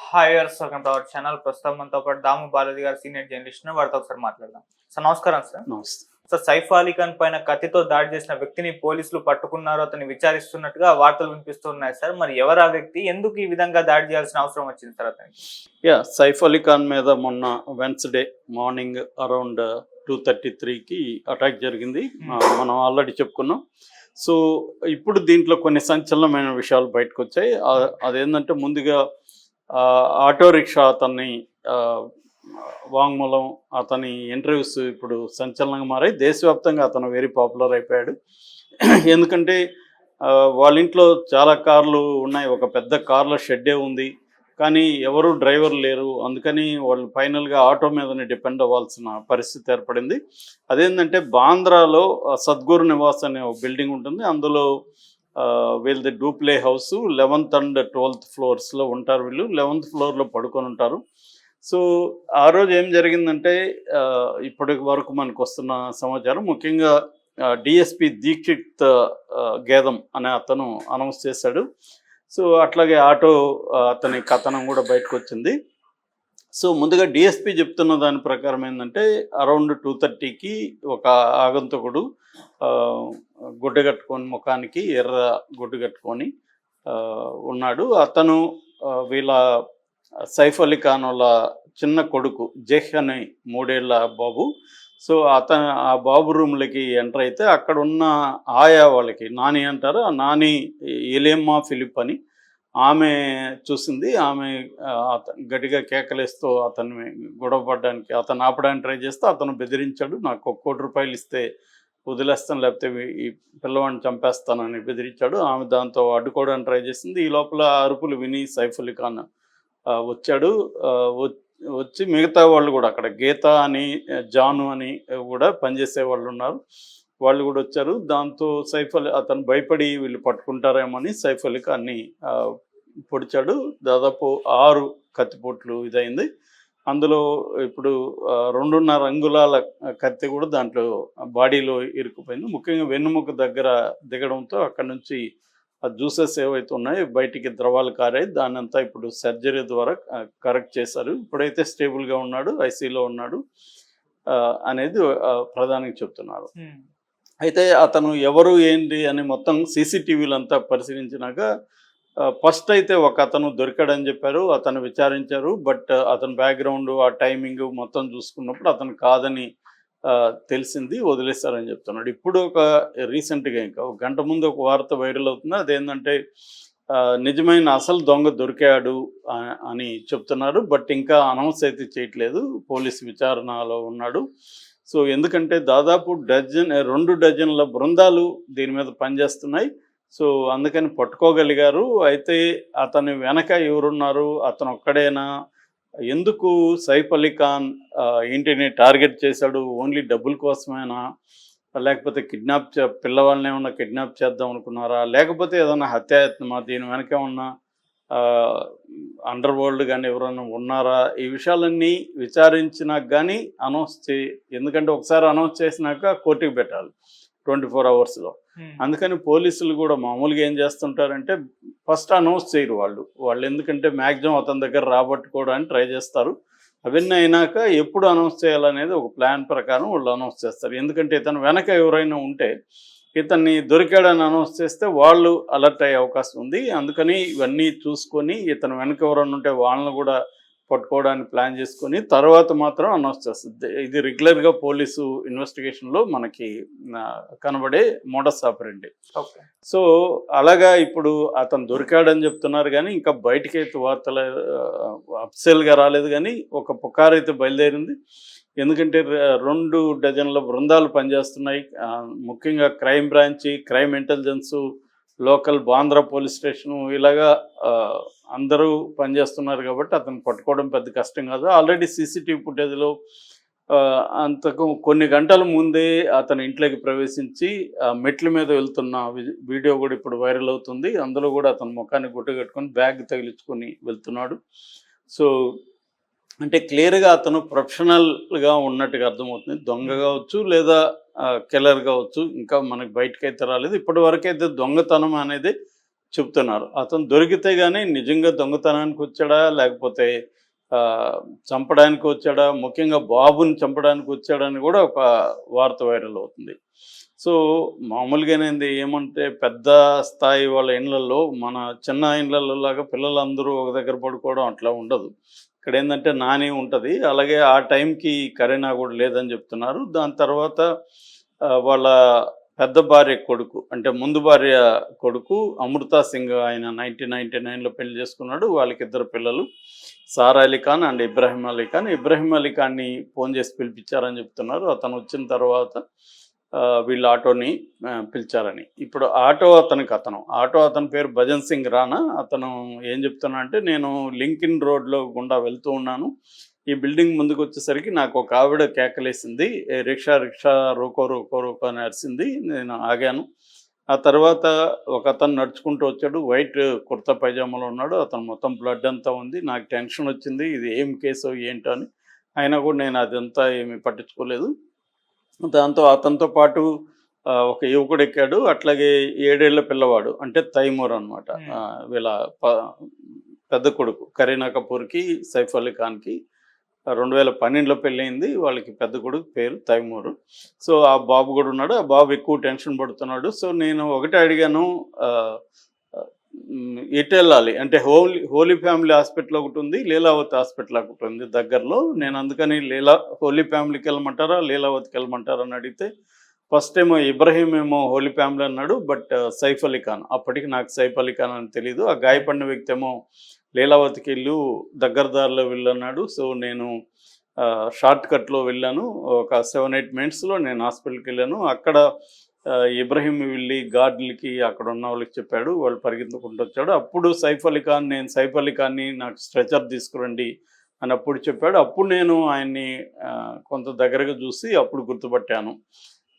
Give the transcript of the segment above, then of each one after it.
Hi welcome to our channel ప్రస్తుతం మనతో పాటు దాము బాలాజీ గారు సీనియర్ జర్నలిస్ట్ వారితో ఒకసారి మాట్లాడదాం. సార్ నమస్కారం సార్ నమస్తే. సార్ సైఫ్ అలీ ఖాన్ పైన కత్తితో దాడి చేసిన వ్యక్తిని పోలీసులు పట్టుకున్నారు. అతన్ని విచారిస్తున్నట్టుగా వార్తలు వినిపిస్తున్నాయి సార్ మరి ఎవరు ఆ వ్యక్తి? ఎందుకు ఈ విధంగా దాడి చేయాల్సిన అవసరం వచ్చింది సార్ అతనికి? యా సైఫ్ అలీ ఖాన్ మీద మొన్న Wednesday morning around two thirty త్రీకి అటాక్ జరిగింది. ఆ, మనం ఆల్రెడీ చెప్పుకున్నాం. సో ఇప్పుడు దీంట్లో కొన్ని సంచలనమైన విషయాలు బయటకు వచ్చాయి. అదేంటంటే ముందుగా ఆటో రిక్షా అతన్ని వాంగ్మూలం అతని ఇంటర్వ్యూస్ ఇప్పుడు సంచలనంగా మారాయి. దేశవ్యాప్తంగా అతను వెరీ పాపులర్ అయిపోయాడు. ఎందుకంటే వాళ్ళ ఇంట్లో చాలా కార్లు ఉన్నాయి. ఒక పెద్ద కార్ల షెడ్డే ఉంది. కానీ ఎవరు డ్రైవర్ లేరు. అందుకని వాళ్ళు ఫైనల్గా ఆటో మీదనే డిపెండ్ అవ్వాల్సిన పరిస్థితి ఏర్పడింది. అదేంటంటే బాంద్రాలో సద్గురు నివాస్ అనే ఒక బిల్డింగ్ ఉంటుంది. అందులో వీళ్ళది duplex house eleventh and twelfth ఫ్లోర్స్లో ఉంటారు వీళ్ళు. లెవెన్త్ ఫ్లోర్లో పడుకొని ఉంటారు. సో ఆ రోజు ఏం జరిగిందంటే ఇప్పటి వరకు మనకు వస్తున్న సమాచారం ముఖ్యంగా డిఎస్పి దీక్షిత్ గేదం అనే అతను అనౌన్స్ చేశాడు. సో అట్లాగే ఆటో అతని కథనం కూడా బయటకు వచ్చింది. సో ముందుగా డిఎస్పి చెప్తున్న దాని ప్రకారం ఏంటంటే అరౌండ్ టూ థర్టీకి ఒక ఆగంతకుడు గుడ్డ కట్టుకొని ముఖానికి ఎర్ర గుడ్డు కట్టుకొని ఉన్నాడు. అతను వీళ్ళ సైఫ్ అలీ ఖాన్ వాళ్ళ చిన్న కొడుకు జెహ్ అనే మూడేళ్ళ బాబు. సో అతను ఆ బాబు రూమ్లకి ఎంటర్ అయితే అక్కడ ఉన్న ఆయా వాళ్ళకి నాని అంటారు ఆ నాని ఎలేమ్మా ఫిలిప్ అని ఆమె చూసింది ఆమె అత- గట్టిగా కేకలేస్తూ అతన్ని గొడవపడడానికి అతను ఆపడానికి ట్రై చేస్తే అతను బెదిరించాడు నాకు ఒక కోటి రూపాయలు ఇస్తే వదిలేస్తాను లేకపోతే ఈ పిల్లవాడిని చంపేస్తానని బెదిరించాడు. ఆమె దాంతో అడ్డుకోవడానికి ట్రై చేసింది. ఈ లోపల అరుపులు విని సైఫ్ అలీ ఖాన్ వచ్చాడు. వచ్చి మిగతా వాళ్ళు కూడా అక్కడ గీత అని జాను అని కూడా పనిచేసే వాళ్ళు ఉన్నారు. వాళ్ళు కూడా వచ్చారు. దాంతో సైఫ్ అలీ అతను భయపడి వీళ్ళు పట్టుకుంటారేమో అని సైఫ్ అలీ ఖాన్ని పొడిచాడు. దాదాపు ఆరు కత్తిపోట్లు ఇదైంది. అందులో ఇప్పుడు రెండున్నర అంగుళాల కత్తి కూడా దాంట్లో బాడీలో ఇరుక్కుపోయింది. ముఖ్యంగా వెన్నుముక దగ్గర దిగడంతో అక్కడ నుంచి ఆ జ్యూసెస్ ఏవైతే ఉన్నాయో బయటికి ద్రవాలు కారాయి. దానంతా అంతా ఇప్పుడు సర్జరీ ద్వారా కరెక్ట్ చేశారు. ఇప్పుడైతే స్టేబుల్గా ఉన్నాడు ఐసీలో ఉన్నాడు అనేది ప్రధానికి చెప్తున్నారు. అయితే అతను ఎవరు ఏంటి అని మొత్తం సీసీటీవీలు అంతా పరిశీలించినాక ఫస్ట్ అయితే ఒక అతను దొరికాడని చెప్పారు అతను విచారించారు బట్ అతని బ్యాక్గ్రౌండ్ ఆ టైమింగ్ మొత్తం చూసుకున్నప్పుడు అతను కాదని తెలిసింది వదిలేస్తారని చెప్తున్నాడు. ఇప్పుడు ఒక రీసెంట్గా ఇంకా ఒక గంట ముందు ఒక వార్త వైరల్ అవుతుంది. అదేంటంటే నిజమైన అసలు దొంగ దొరికాడు అని చెప్తున్నారు బట్ ఇంకా అనౌన్స్ అయితే చేయట్లేదు పోలీస్ విచారణలో ఉన్నాడు. సో ఎందుకంటే దాదాపు డజన్ రెండు డజన్ల బృందాలు దీని మీద పనిచేస్తున్నాయి. సో అందుకని పట్టుకోగలిగారు. అయితే అతని వెనక ఎవరున్నారు? అతను ఒక్కడేనా ఎందుకు సైఫ్ అలీ ఖాన్ ఇంటిని టార్గెట్ చేశాడు? ఓన్లీ డబ్బుల కోసమేనా? లేకపోతే కిడ్నాప్ చే పిల్లవాళ్ళని ఏమన్నా కిడ్నాప్ చేద్దాం అనుకున్నారా? లేకపోతే ఏదైనా హత్యాయత్నమా? దీని వెనక ఏమన్నా అండర్ వరల్డ్ కానీ ఎవరైనా ఉన్నారా? ఈ విషయాలన్నీ విచారించినాక కానీ అనౌన్స్ చే ఎందుకంటే ఒకసారి అనౌన్స్ చేసినాక కోర్టుకి పెట్టాలి ట్వంటీ ఫోర్ అవర్స్లో. అందుకని పోలీసులు కూడా మామూలుగా ఏం చేస్తుంటారంటే ఫస్ట్ అనౌన్స్ చేయరు వాళ్ళు. వాళ్ళు ఎందుకంటే మ్యాక్సిమం అతని దగ్గర రాబట్టుకోవడానికి ట్రై చేస్తారు. అవన్నీ అయినాక ఎప్పుడు అనౌన్స్ చేయాలనేది ఒక ప్లాన్ ప్రకారం వాళ్ళు అనౌన్స్ చేస్తారు. ఎందుకంటే ఇతను వెనక ఎవరైనా ఉంటే ఇతన్ని దొరికాడని అనౌన్స్ చేస్తే వాళ్ళు అలర్ట్ అయ్యే అవకాశం ఉంది. అందుకని ఇవన్నీ చూసుకొని ఇతను వెనక ఎవరైనా ఉంటే వాళ్ళని కూడా పట్టుకోవడానికి ప్లాన్ చేసుకొని తర్వాత మాత్రం అనౌన్స్ చేస్తుంది. ఇది రెగ్యులర్గా పోలీసు ఇన్వెస్టిగేషన్లో మనకి కనబడే మోడస్ ఆపరండి ఓకే. సో అలాగా ఇప్పుడు అతను దొరికాడని చెప్తున్నారు కానీ ఇంకా బయటికి అయితే వార్తలు అఫ్సెల్గా రాలేదు కానీ ఒక పుకారు అయితే బయలుదేరింది. ఎందుకంటే రెండు డజన్ల బృందాలు పనిచేస్తున్నాయి. ముఖ్యంగా crime branch crime intelligence local Bandra police station ఇలాగా అందరూ పనిచేస్తున్నారు కాబట్టి అతను పట్టుకోవడం పెద్ద కష్టం కాదు. ఆల్రెడీ సీసీటీవీ ఫుటేజ్లో అంతకు కొన్ని గంటల ముందే అతని ఇంట్లోకి ప్రవేశించి మెట్ల మీద వెళ్తున్న వి- వీడియో కూడా ఇప్పుడు వైరల్ అవుతుంది. అందులో కూడా అతను ముఖాన్ని గుట్టగట్టుకొని బ్యాగ్ తగిలించుకొని వెళ్తున్నాడు. సో అంటే క్లియర్గా అతను ప్రొఫెషనల్గా ఉన్నట్టుగా అర్థమవుతుంది. దొంగ కావచ్చు లేదా కిల్లర్ కావచ్చు ఇంకా మనకి బయటకు అయితే రాలేదు. ఇప్పటి వరకు అయితే దొంగతనం అనేది చెప్తున్నారు. అతను దొరికితే కానీ నిజంగా దొంగతనానికి వచ్చాడా? లేకపోతే చంపడానికి వచ్చాడా? ముఖ్యంగా బాబుని చంపడానికి వచ్చాడని కూడా ఒక వార్త వైరల్ అవుతుంది. సో మామూలుగానేది ఏమంటే పెద్ద స్థాయి వాళ్ళ ఇండ్లలో మన చిన్న ఇండ్లలో లాగా పిల్లలందరూ ఒక దగ్గర పడుకోవడం అట్లా ఉండదు. ఇక్కడ ఏంటంటే నాని ఉంటుంది. అలాగే ఆ టైంకి కరీనా కూడా లేదని చెప్తున్నారు. దాని తర్వాత వాళ్ళ పెద్ద భార్య కొడుకు అంటే ముందు భార్య కొడుకు అమృతా సింగ్ ఆయన నైన్టీన్ నైన్టీ నైన్లో పెళ్ళి చేసుకున్నాడు. వాళ్ళకి ఇద్దరు పిల్లలు. సారా అలీ ఖాన్ అండ్ ఇబ్రాహిం అలీ ఖాన్. ఇబ్రాహిం అలీ ఖాన్ని ఫోన్ చేసి పిలిపించారని చెప్తున్నారు. అతను వచ్చిన తర్వాత వీళ్ళ ఆటోని పిలిచారని. ఇప్పుడు ఆటో అతనికి అతను. ఆటో అతని పేరు భజన్ సింగ్ రానా? అతను ఏం చెప్తున్నా అంటే నేను లింకిన్ రోడ్లో గుండా వెళ్తూ ఉన్నాను. ఈ బిల్డింగ్ ముందుకు వచ్చేసరికి నాకు ఒక ఆవిడ కేకలేసింది. రిక్షా రిక్షా రోకో రోకో రోకో అని అరిసింది. నేను ఆగాను. ఆ తర్వాత ఒక అతను నడుచుకుంటూ వచ్చాడు. వైట్ కుర్తా పైజామాలో ఉన్నాడు. అతను మొత్తం బ్లడ్ అంతా ఉంది. నాకు టెన్షన్ వచ్చింది. ఇది ఏం కేసు ఏంటో అని. అయినా కూడా నేను అదంతా ఏమీ పట్టించుకోలేదు. దాంతో అతనితో పాటు ఒక యువకుడు ఎక్కాడు. అట్లాగే ఏడేళ్ళ పిల్లవాడు. అంటే తైమూర్ అనమాట. వీళ్ళ పెద్ద కొడుకు. కరీనా కపూర్కి సైఫ్ అలీ ఖాన్కి రెండు వేల పన్నెండులో పెళ్ళయింది. వాళ్ళకి పెద్ద కొడుకు పేరు తైమూరు. సో ఆ బాబు కూడా ఉన్నాడు. ఆ బాబు ఎక్కువ టెన్షన్ పడుతున్నాడు. సో నేను ఒకటే అడిగాను. ఎటు వెళ్ళాలి. అంటే హోలీ హోలీ ఫ్యామిలీ హాస్పిటల్ ఒకటి ఉంది లీలావతి హాస్పిటల్ ఒకటి ఉంది దగ్గరలో. నేను అందుకని లీలా హోలీ ఫ్యామిలీకి వెళ్ళమంటారా లీలావతికి వెళ్ళమంటారా అని అడిగితే ఫస్ట్ ఏమో ఇబ్రహీం ఏమో హోలీ ఫ్యామిలీ అన్నాడు బట్ సైఫ్ అలీ ఖాన్. అప్పటికి నాకు సైఫ్ అలీ ఖాన్ అని తెలియదు ఆ గాయపడిన వ్యక్తి ఏమో లీలావతికి వెళ్ళు దగ్గర దారిలో వెళ్ళన్నాడు సో నేను షార్ట్ కట్లో వెళ్ళాను. ఒక సెవెన్ ఎయిట్ మినిట్స్లో నేను హాస్పిటల్కి వెళ్ళాను. అక్కడ ఇబ్రహీం వెళ్ళి గార్డులకి అక్కడ ఉన్న వాళ్ళకి చెప్పాడు వాళ్ళు పరిగెత్తుకుంటూ వచ్చాడు. అప్పుడు సైఫ్ అలీ ఖాన్ నేను సైఫ్ అలీ ఖాన్ని నాకు స్ట్రెచర్ తీసుకురండి అని అప్పుడు చెప్పాడు. అప్పుడు నేను ఆయన్ని కొంత దగ్గరగా చూసి అప్పుడు గుర్తుపట్టాను.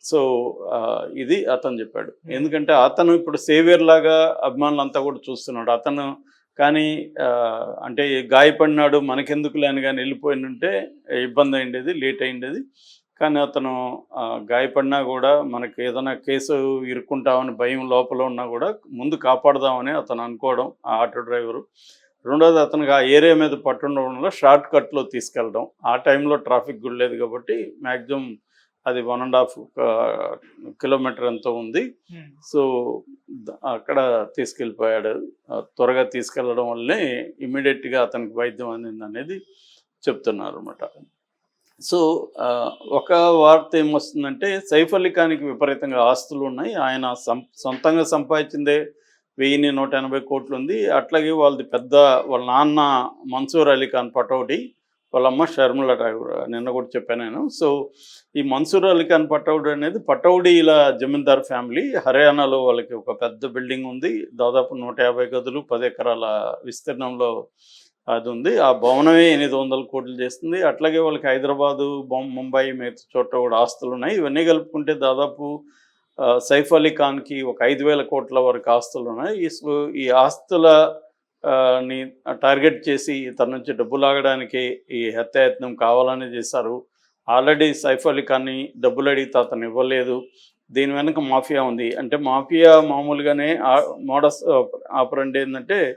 సో ఇది అతను చెప్పాడు. ఎందుకంటే అతను ఇప్పుడు సేవియర్ లాగా అభిమానులంతా కూడా చూస్తున్నాడు. అతను కానీ అంటే గాయపడినాడు మనకెందుకులే అని కానీ వెళ్ళిపోయినంటే ఇబ్బంది అయిండేది లేట్ అయిండేది కానీ అతను గాయపడినా కూడా మనకి ఏదైనా కేసు ఇరుక్కుంటామని భయం లోపల ఉన్నా కూడా ముందు కాపాడదామని అతను అనుకోవడం ఆ ఆటో డ్రైవరు. రెండోది అతనికి ఆ ఏరియా మీద పట్టుండడం వల్ల షార్ట్ కట్లో తీసుకెళ్ళడం. ఆ టైంలో ట్రాఫిక్ కూడా లేదు కాబట్టి మ్యాక్సిమం అది వన్ అండ్ హాఫ్ కిలోమీటర్ ఎంతో ఉంది. సో అక్కడ తీసుకెళ్ళిపోయాడు. త్వరగా తీసుకెళ్ళడం వల్లే ఇమీడియట్గా అతనికి వైద్యం అందింది అనేది చెప్తున్నారు అనమాట సో ఒక వార్త ఏమొస్తుందంటే సైఫ్ అలీ ఖాన్కి విపరీతంగా ఆస్తులు ఉన్నాయి. ఆయన సం సొంతంగా సంపాదించిందే వెయ్యిన్ని నూట ఎనభై కోట్లు ఉంది అట్లాగే వాళ్ళది పెద్ద వాళ్ళ నాన్న మన్సూర్ అలీ ఖాన్ పటౌడి వాళ్ళ అమ్మ షర్మిల ఠాగూర్ నిన్న కూడా చెప్పాను నేను. సో ఈ మన్సూర్ అలీ ఖాన్ పటౌడి అనేది ఇలా జమీందార్ ఫ్యామిలీ హర్యానాలో వాళ్ళకి ఒక పెద్ద బిల్డింగ్ ఉంది. దాదాపు నూట యాభై గదులు పది ఎకరాల విస్తీర్ణంలో అది ఉంది ఆ భవనమే ఎనిమిది వందల కోట్లు చేస్తుంది. అట్లాగే వాళ్ళకి హైదరాబాదు బొం- ముంబై మిగతా చోట్ల కూడా ఆస్తులు ఉన్నాయి ఇవన్నీ కలుపుకుంటే దాదాపు సైఫ్ అలీ ఖాన్కి ఒక ఐదు వేల కోట్ల వరకు ఆస్తులు ఉన్నాయి ఈ ఈ ఆస్తుల ని టార్గెట్ చేసి తన నుంచి డబ్బు లాగడానికి ఈ హత్యాయత్నం కావాలని చేశారు. ఆల్రెడీ సైఫ్ అలీ ఖాన్ని డబ్బులు అడిగితే అతను ఇవ్వలేదు. దీని వెనుక మాఫియా ఉంది. అంటే మాఫియా మామూలుగానే మోడస్ ఆపరండి ఏంటంటే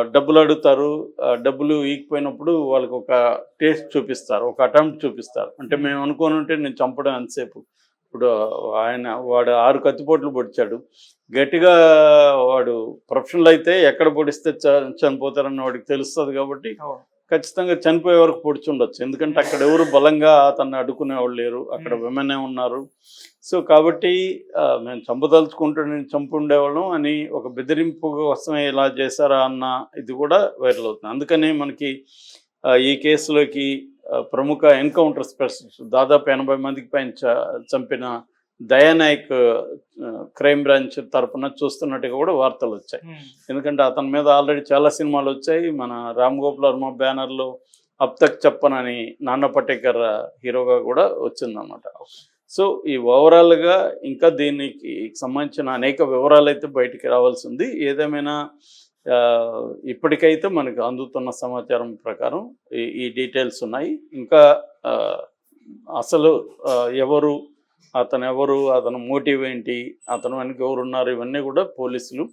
డబ్బులు అడుగుతారు. డబ్బులు ఈగిపోయినప్పుడు వాళ్ళకి ఒక టేస్ట్ చూపిస్తారు. ఒక అటెంప్ట్ చూపిస్తారు. అంటే మేము అనుకోని ఉంటే నేను చంపడం ఎంతసేపు. ఇప్పుడు ఆయన వాడు ఆరు కత్తిపోట్లు పొడిచాడు. గట్టిగా వాడు ప్రొఫెషనల్ అయితే ఎక్కడ పొడిస్తే చ- చనిపోతారని వాడికి తెలుస్తుంది కాబట్టి ఖచ్చితంగా చనిపోయే వరకు పొడిచి ఉండొచ్చు. ఎందుకంటే అక్కడ ఎవరు బలంగా అతన్ని అడ్డుకునే వాళ్ళు లేరు. అక్కడ. విమెనే ఉన్నారు. సో కాబట్టి మేము చంపదలుచుకుంటూ నేను చంపు ఉండేవాళ్ళం అని ఒక బెదిరింపు కోసమే ఇలా చేశారా అన్న ఇది కూడా వైరల్ అవుతుంది. అందుకని మనకి ఈ కేసులోకి ప్రముఖ ఎన్కౌంటర్ స్పెషలిస్ట్ దాదాపు ఎనభై మందికి పైన చ- చంపిన దయానాయక్ క్రైమ్ బ్రాంచ్ తరపున చూస్తున్నట్టుగా కూడా వార్తలు వచ్చాయి. ఎందుకంటే అతని మీద ఆల్రెడీ చాలా సినిమాలు వచ్చాయి. మన రామ్ గోపాల్ వర్మ బ్యానర్లో అబ్ తక్ చెప్పన్ అని నాన్న పటేకర్ హీరోగా కూడా వచ్చిందన్నమాట. సో ఈ ఓవరాల్గా ఇంకా దీనికి సంబంధించిన అనేక వివరాలు అయితే బయటికి రావాల్సి ఉంది. ఏదేమైనా ఇప్పటికైతే మనకు అందుతున్న సమాచారం ప్రకారం ఈ డీటెయిల్స్ ఉన్నాయి. ఇంకా అసలు ఎవరు అతను ఎవరు అతను మోటివ్ ఏంటి అతను వెనక ఎవరున్నారు ఇవన్నీ కూడా పోలీసులు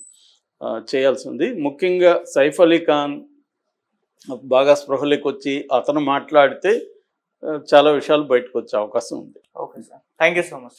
చేయాల్సింది. చేయాల్సి ఉంది ముఖ్యంగా సైఫ్ అలీ ఖాన్ బాగా స్పృహలోకి వచ్చి అతను మాట్లాడితే చాలా విషయాలు బయటకు వచ్చే అవకాశం ఉంది. Okay sir. Thank you so much.